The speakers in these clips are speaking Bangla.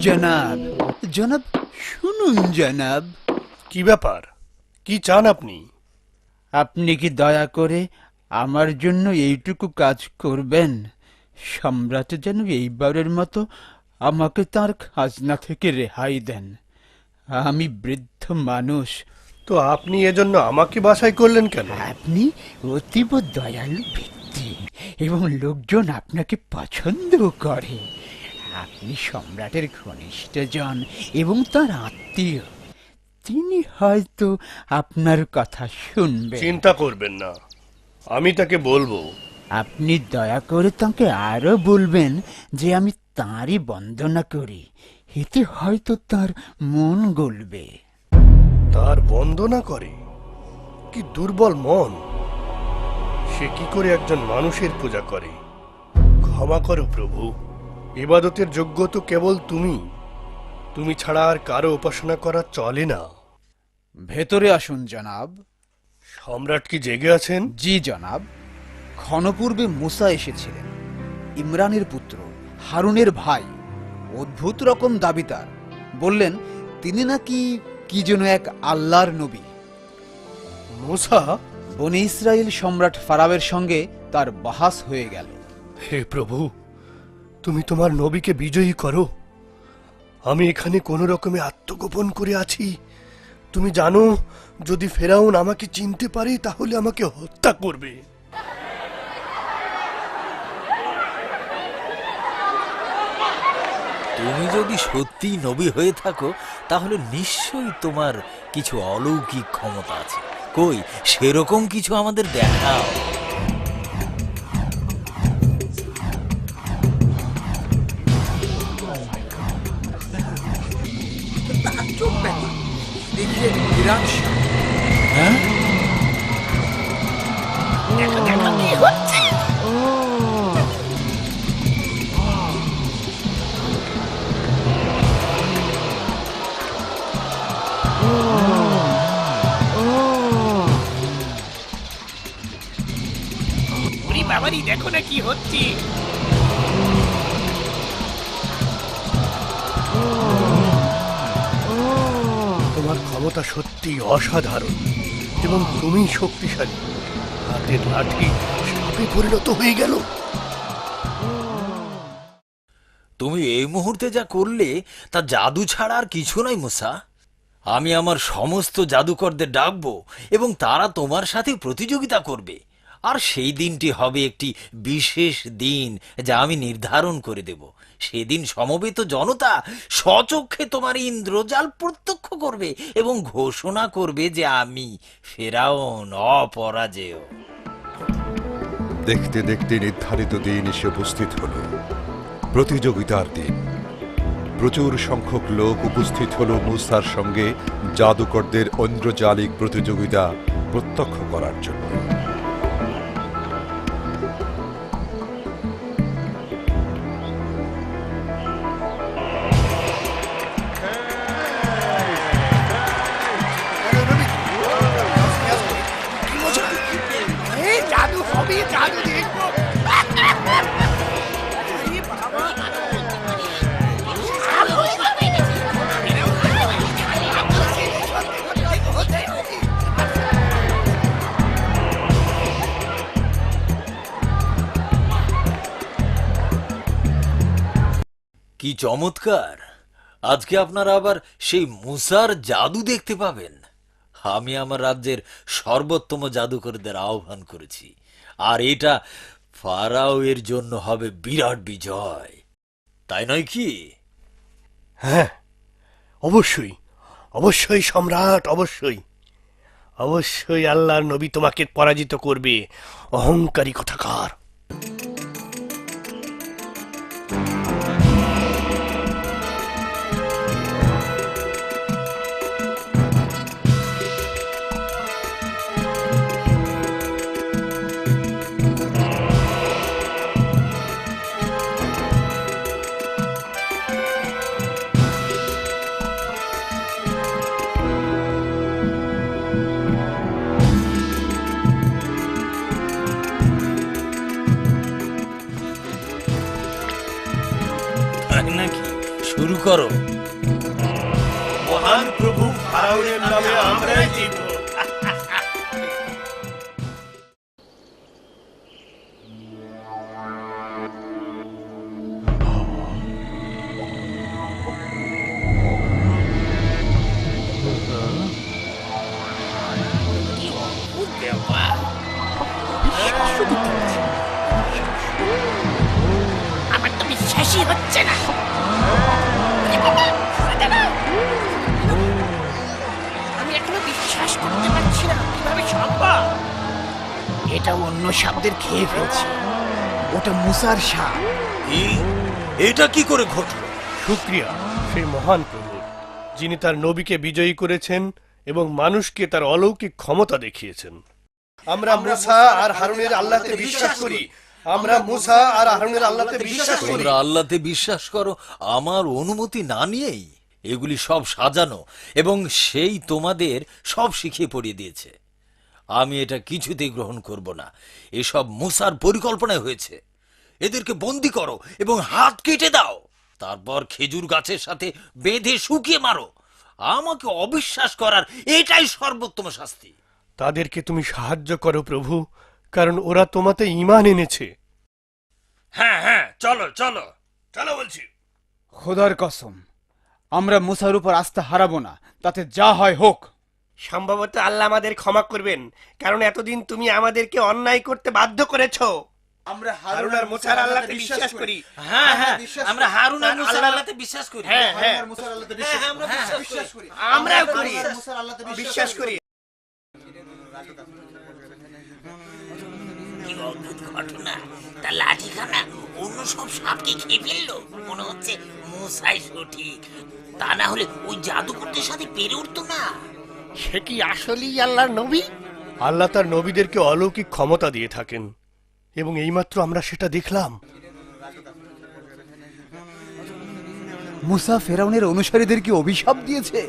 জনাব। জনাব শুনুন জনাব। কি ব্যাপার? কি চান আপনি? আপনি কি দয়া করে আমার জন্য এইটুকু কাজ করবেন? সম্রাট যেন এইবারের মতো আমাকে তার খাজনা থেকে রেহাই দেন। আমি বৃদ্ধ মানুষ। তো আপনি এজন্য আমাকে বাছাই করলেন কেন? আপনি অতীব দয়ালু ব্যক্তি এবং লোকজন আপনাকে পছন্দ করে। আপনি সম্রাটের ঘনিষ্ঠ ঘনিষ্ঠজন এবং তার আত্মীয়। তিনি হয়তো আপনার কথা শুনবেন। চিন্তা করবেন না। আমি তাকে বলব। আপনি দয়া করে তাকে আরও বলবেন যে আমি তাঁরই বন্দনা করি। এতে হয়তো তার মন গলবে। তার বন্দনা করে? কি দুর্বল মন? সে কি করে একজন মানুষের পূজা করে? ক্ষমা করো প্রভু। ইবাদতের যোগ্য তো কেবল তুমি। তুমি ছাড়া আর কারও উপাসনা করা চলে না। ভেতরে আসুন জনাব। সম্রাট কি জেগে আছেন? জি জনাব। ক্ষণপূর্বে মুসা এসেছিলেন ইমরানের পুত্র হারুনের ভাই অদ্ভুত রকম দাবি তার বললেন তিনি নাকি কি যেন এক আল্লাহর নবী? মুসা? বনে ইসরায়েল সম্রাট ফারাবের সঙ্গে তার বাহাস হয়ে গেল। হে প্রভু তুমি তোমার নবীকে বিজয়ী করো। আমি এখানে কোনো রকমে আত্মগোপন করে আছি। তুমি জানো, যদি ফেরাউন আমাকে চিনতে পারে, তাহলে আমাকে হত্যা করবে। তুমি যদি সত্যি নবী হয়ে থাকো, তাহলে নিশ্চয়ই তোমার কিছু অলৌকিক ক্ষমতা আছে। কই, সেরকম কিছু আমাদের দেখাও। হ্যাঁ ওরে বাবারি দেখো না কি হচ্ছে ক্ষমতা সত্যি অসাধারণ এবং তুমি শক্তিশালী। হাতের লাঠি সাপে পরিণত হয়ে গেল। তুমি এই মুহূর্তে যা করলে, তা জাদু ছাড়া আর কিছু নয় মুসা। আমি আমার সমস্ত জাদুকরদের ডাকবো এবং তারা তোমার সাথে প্রতিযোগিতা করবে। আর সেই দিনটি হবে একটি বিশেষ দিন, যা আমি নির্ধারণ করে দেব। সেদিন সমবেত জনতা স্বচক্ষে তোমার ইন্দ্রজাল প্রত্যক্ষ করবে এবং ঘোষণা করবে যে আমি ফেরাউন, অপরাজেয়। দেখতে দেখতে নির্ধারিত দিন এসে উপস্থিত হলো। প্রতিযোগিতার দিন। প্রচুর সংখ্যক লোক উপস্থিত হলো মুসার সঙ্গে জাদুকরদের ঐন্দ্রজালিক প্রতিযোগিতা প্রত্যক্ষ করার জন্য। কি চমৎকার। আজকে আপনারা আবার সেই মুসার জাদু দেখতে পাবেন। আমি আমার রাজ্যের সর্বোত্তম জাদুকরদের আহ্বান করেছি। আর এটা ফারাও এর জন্য হবে বিরাট বিজয়। তাই নয় কি? হ্যাঁ অবশ্যই অবশ্যই সম্রাট, অবশ্যই। অবশ্যই আল্লাহর নবী তোমাকে পরাজিত করবে, অহংকারী কথাকার। করো। মহান প্রভু ফারাউনের নামে আমার অন্য শব্দের খেয়ে ফেলছে। ওটা মুসার সাপ। এটা কি করে ঘটলো? শুক্রিয়া সেই মহান প্রভু যিনি তার নবীকে বিজয়ী করেছেন এবং মানুষকে তার অলৌকিক ক্ষমতা দেখিয়েছেন। আমরা মুসা আর হারুনের আল্লাহতে বিশ্বাস করি। আমরা মুসা আর হারুনের আল্লাহতে বিশ্বাস করি। তোমরা আল্লাহতে বিশ্বাস করো আমার অনুমতি না নিয়েই এগুলি সব সাজানো এবং সেই তোমাদের সব শিখিয়ে পড়িয়ে দিয়েছে। আমি এটা কিছুতেই গ্রহণ করব না। এসব মুসার পরিকল্পনায় হয়েছে। এদেরকে বন্দি করো এবং হাত কেটে দাও। তারপর খেজুর গাছের সাথে বেঁধে শুকিয়ে মারো। আমাকে অবিশ্বাস করার এটাই সর্বোত্তম শাস্তি। তাদেরকে তুমি সাহায্য করো প্রভু কারণ ওরা তোমাতে ঈমান এনেছে। হ্যাঁ হ্যাঁ চলো চলো। চলো বলছি। খোদার কসম আমরা মুসার উপর আস্থা হারাবো না। তাতে যা হয় হোক। সম্ভবত আল্লাহ আমাদের ক্ষমা করবেন কারণ এতদিন তুমি আমাদেরকে অন্যায় করতে বাধ্য করেছ। আমরা হারুন আর মুসার আল্লাহতে বিশ্বাস করি। হ্যাঁ হ্যাঁ আমরা হারুন আর মুসার আল্লাহতে বিশ্বাস করি। হ্যাঁ হ্যাঁ। আমরা বিশ্বাস করি। আমরাও করি। বিশ্বাস করি। অদ্ভুত ঘটনা তার লাঠিখানা অন্য সব সাপকে খেয়ে ফেলল। মনে হচ্ছে মশাই সঠিক। তা না হলে ওই জাদুকরদের সাথে পেরে উঠতো না। সে কি আসলেই আল্লাহর নবী? আল্লাহ তার নবীদেরকে অলৌকিক ক্ষমতা দিয়ে থাকেন এবং এইমাত্র আমরা সেটা দেখলাম। মুসা ফেরাউনের অনুসারীদেরকে অভিশাপ দিয়েছে?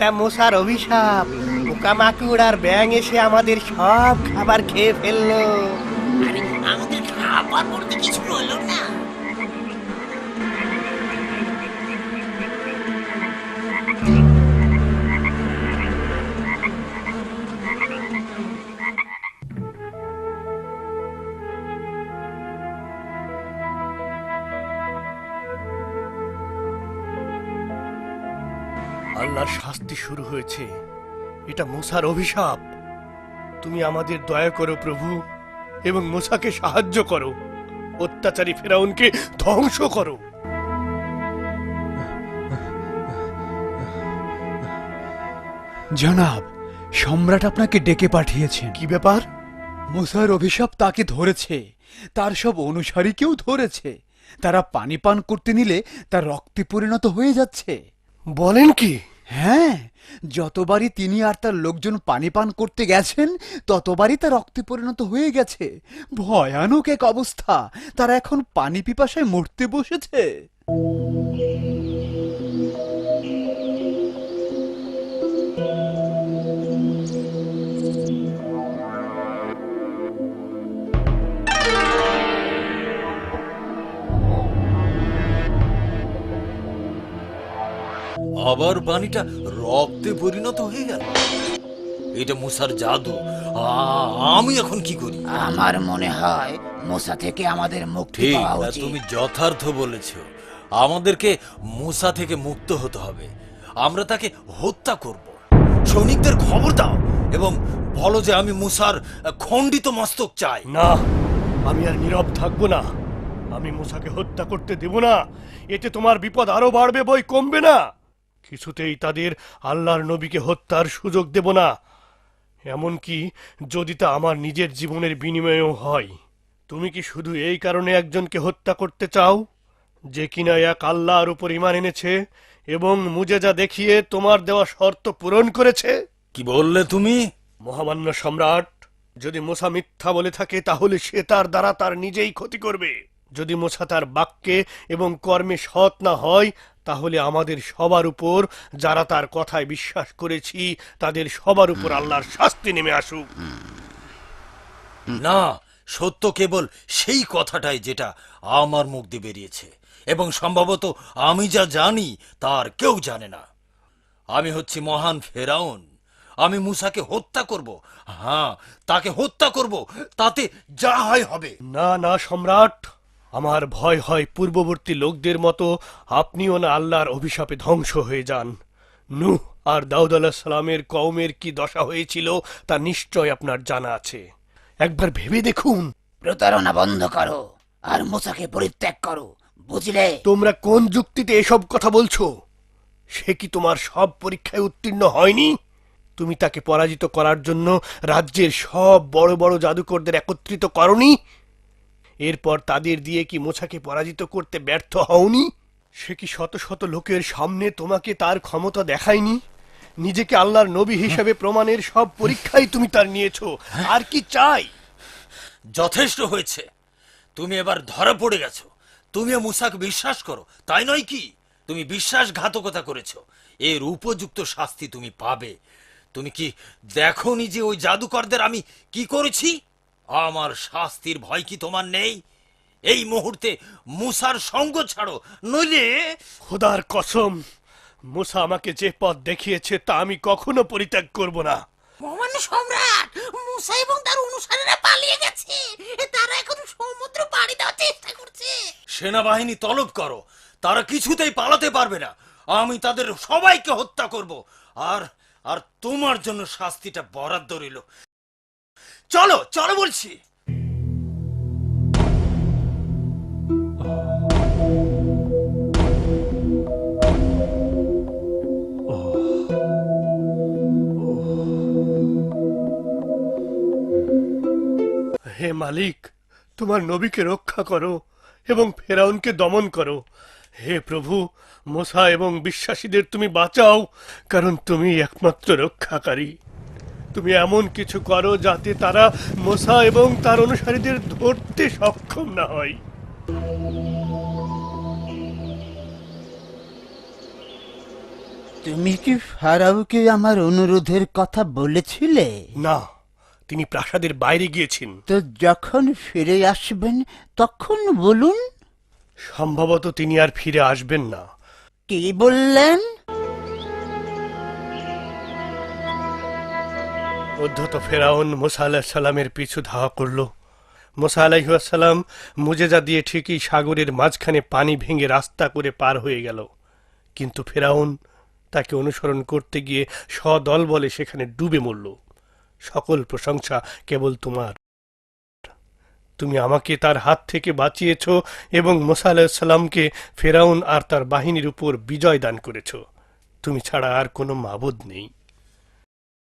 এটা মশার অভিশাপ। পোকামাকড় আর ব্যাং এসে আমাদের সব খাবার খেয়ে ফেলল। আমাদের খাবার কিছু শুরু হয়েছে। এটা মুসার অভিশাপ। তুমি আমাদের দয়া করো প্রভু এবং মুসাকে সাহায্য করো। অত্যাচারী ফেরাউনকে ধ্বংস করো। জনাব সম্রাট আপনাকে ডেকে পাঠিয়েছেন। কি ব্যাপার? মুসার অভিশাপ তাকে ধরেছে। তার সব অনুসারীকেও ধরেছে। তারা পানি পান করতে নিলে তার রক্তে পরিণত হয়ে যাচ্ছে। বলেন কি? হ্যাঁ। যতবারই তিনি আর তার লোকজন পানি পান করতে গেছেন, ততবারই তা রক্তে পরিণত হয়ে গেছে। ভয়ানক এক অবস্থা। তারা এখন পানি পিপাসায় মরতে বসেছে। আবার পানিটা রক্তে পরিণত হয়ে গেল। এটা মুসার জাদু। আ- আমি এখন কি করি? আমার মনে হয় মশা থেকে আমাদের মুক্তি ঠিক পাওয়া উচিত। তুমি যথার্থ বলেছ। আমাদেরকে মুসা থেকে মুক্ত হতে হবে। আমরা তাকে হত্যা করব। সৈনিকদের খবর দাও এবং বলো যে আমি মুসার খণ্ডিত মস্তক চাই। না আমি আর নীরব থাকব না। আমি মুসাকে হত্যা করতে দেব না। এতে তোমার বিপদ আরও বাড়বে বই কমবে না। কিছুতেই তাদের আল্লাহর নবীকে হত্যার সুযোগ দেব না। এমনকি যদি তা আমার নিজের জীবনের বিনিময়েও হয় তুমি কি শুধু এই কারণে একজনকে হত্যা করতে চাও যে কিনা এক আল্লাহর উপর ইমান এনেছে এবং মুজেজা দেখিয়ে তোমার দেওয়া শর্ত পূরণ করেছে? কি বললে তুমি? মহামান্য সম্রাট যদি মোসা মিথ্যা বলে থাকে তাহলে সে তার দ্বারা তার নিজেই ক্ষতি করবে। যদি মোসা তার বাক্যে এবং কর্মে সৎ না হয় তাহলে আমাদের সবার উপর যারা তার কথায় বিশ্বাস করেছি তাদের সবার উপর আল্লাহর শাস্তি নেমে আসুক। না সত্য কেবল সেই কথাটাই যেটা আমার মুখ দিয়ে বেরিয়েছে। এবং সম্ভবত আমি যা জানি তার কেউ জানে না। আমি হচ্ছি মহান ফেরাউন। আমি মুসাকে হত্যা করব। হ্যাঁ তাকে হত্যা করব। তাতে যা হয় হবে। না না সম্রাট। আমার ভয় হয় পূর্ববর্তী লোকদের মতো আপনিও না আল্লাহর অভিশাপে ধ্বংস হয়ে যান। নূহ আর দাউদ আলাহ সালামের কওমের কি দশা হয়েছিল তা নিশ্চয় আপনার জানা আছে। একবার ভেবে দেখুন। প্রতারণা বন্ধ করো আর মোসাকে পরিত্যাগ করো বুঝলে? তোমরা কোন যুক্তিতে এসব কথা বলছো? সে কি তোমার সব পরীক্ষায় উত্তীর্ণ হয়নি? তুমি তাকে পরাজিত করার জন্য রাজ্যের সব বড় বড় জাদুকরদের একত্রিত করনি? এরপর তাদের দিয়ে কি মোছাকে পরাজিত করতে ব্যর্থ হওনি? সে কি শত শত লোকের সামনে তোমাকে তার ক্ষমতা দেখায়নি? নিজেকে আল্লাহর নবী হিসেবে প্রমাণের সব পরীক্ষাই তুমি তার নিয়েছো। আর কি চাই? যথেষ্ট হয়েছে। তুমি এবার ধরা পড়ে গেছো। তুমিও মুসাকে বিশ্বাস করো, তাই নয় কি? তুমি বিশ্বাসঘাতকতা করেছ। এর উপযুক্ত শাস্তি তুমি পাবে। তুমি কি দেখোনি যে ওই জাদুকরদের আমি কি করেছি? আমার শাস্তির ভয় কি তোমার নেই? এই মুহূর্তে মুসার সঙ্গ ছাড়ো নইলে খোদার কসম মুসা আমাকে যে পথ দেখিয়েছে তা আমি কখনো পরিত্যাগ করব না। মহামান্য সম্রাট মুসা এবং তার অনুসারীরা পালিয়ে গেছে। তারা এখন সমুদ্র পাড়ি দেওয়ার চেষ্টা করছে। সেনাবাহিনী তলব করো তারা কিছুতেই পালাতে পারবে না। আমি তাদের সবাইকে হত্যা করব। আর আর তোমার জন্য শাস্তিটা বরাদ্দ রইল। চলো চলো বলছি। হে মালিক, তোমার নবীকে রক্ষা করো এবং ফেরাউনকে দমন করো। হে প্রভু, মোসা এবং বিশ্বাসীদের তুমি বাঁচাও, কারণ তুমি একমাত্র রক্ষাকারী। তুমি এমন কিছু করো যাতে তারা মোসা এবং তার অনুসারীদের ধরতে সক্ষম না হয়। তুমি কি ফারাওকে আমার অনুরোধের কথা বলেছিলে? না তিনি প্রাসাদের বাইরে গিয়েছেন। তো যখন ফিরে আসবেন তখন বলুন। সম্ভবত তিনি আর ফিরে আসবেন না। কি বললেন? উদ্ধত ফেরাউন মোসা আলাহ সালামের পিছু ধাওয়া করল। মোসা আলাইসাল্লাম মুজেজা দিয়ে ঠিকই সাগরের মাঝখানে পানি ভেঙে রাস্তা করে পার হয়ে গেল। কিন্তু ফেরাউন তাকে অনুসরণ করতে গিয়ে সদল বলে সেখানে ডুবে মরল। সকল প্রশংসা কেবল তোমার। তুমি আমাকে তার হাত থেকে বাঁচিয়েছ এবং মোসা আলাহিসাল্লামকে ফেরাউন আর তার বাহিনীর উপর বিজয় দান করেছ। তুমি ছাড়া আর কোনো মাবুদ নেই।